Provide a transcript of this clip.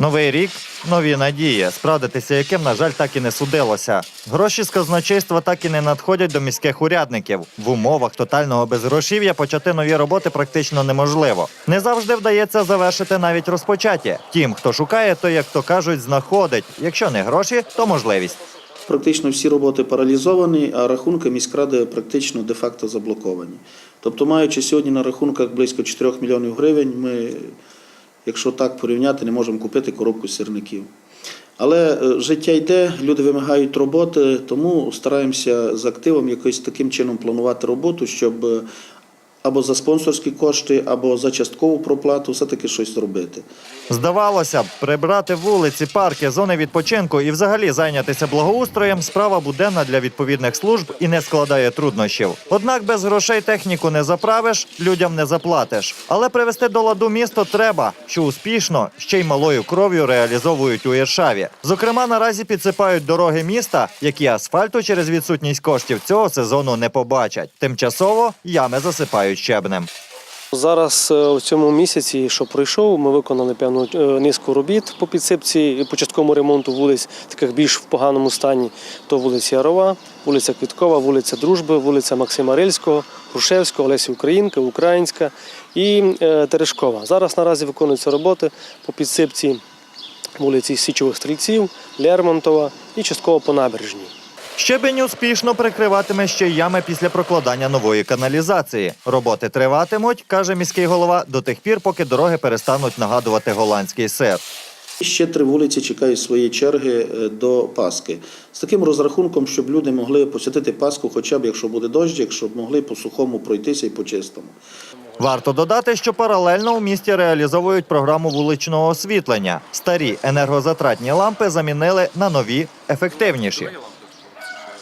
Новий рік нові надії, справдитися яким, на жаль, так і не судилося. Гроші з казначейства так і не надходять до міських урядників. В умовах тотального безгрошів'я почати нові роботи практично неможливо. Не завжди вдається завершити навіть розпочаті. Тім, хто шукає, то як то кажуть, знаходить. Якщо не гроші, то можливість. Практично всі роботи паралізовані, а рахунки міськради практично де-факто заблоковані. Тобто, маючи сьогодні на рахунках близько 4 мільйонів гривень, ми, якщо так порівняти, не можемо купити коробку сірників. Але е, життя йде, люди вимагають роботи, тому стараємося з активом якось таким чином планувати роботу, щоб е, або за спонсорські кошти, або за часткову проплату все-таки щось робити. Здавалося б, прибрати вулиці, парки, зони відпочинку і взагалі зайнятися благоустроєм справа буденна для відповідних служб і не складає труднощів. Однак без грошей техніку не заправиш, людям не заплатиш. Але привести до ладу місто треба, що успішно ще й малою кров'ю реалізовують у Іршаві. Зокрема, наразі підсипають дороги міста, які асфальту через відсутність коштів цього сезону не побачать. Тимчасово ями засипають щебнем. Зараз е, у цьому місяці, що пройшов, ми виконали певну е, низку робіт по підсипці і по частковому ремонту вулиць, таких більш в поганому стані. То вулиця Ярова, вулиця Квіткова, вулиця Дружби, вулиця Максима Рильського, Грушевського, Олесі Українка, Українська і е, Терешкова. Зараз наразі виконуються роботи по підсипці вулиці Січових Стрільців, Лермонтова і частково по набережній. Щебень успішно прикриватиме ще й ями після прокладання нової каналізації. Роботи триватимуть, каже міський голова, до тих пір, поки дороги перестануть нагадувати голландський сир. Ще три вулиці чекають своєї черги е, до Пасхи. З таким розрахунком, щоб люди могли посвятити Пасху, хоча б якщо буде дощ, щоб могли по сухому пройтися і по чистому. Варто додати, що паралельно у місті реалізовують програму вуличного освітлення. Старі енергозатратні лампи замінили на нові, ефективніші.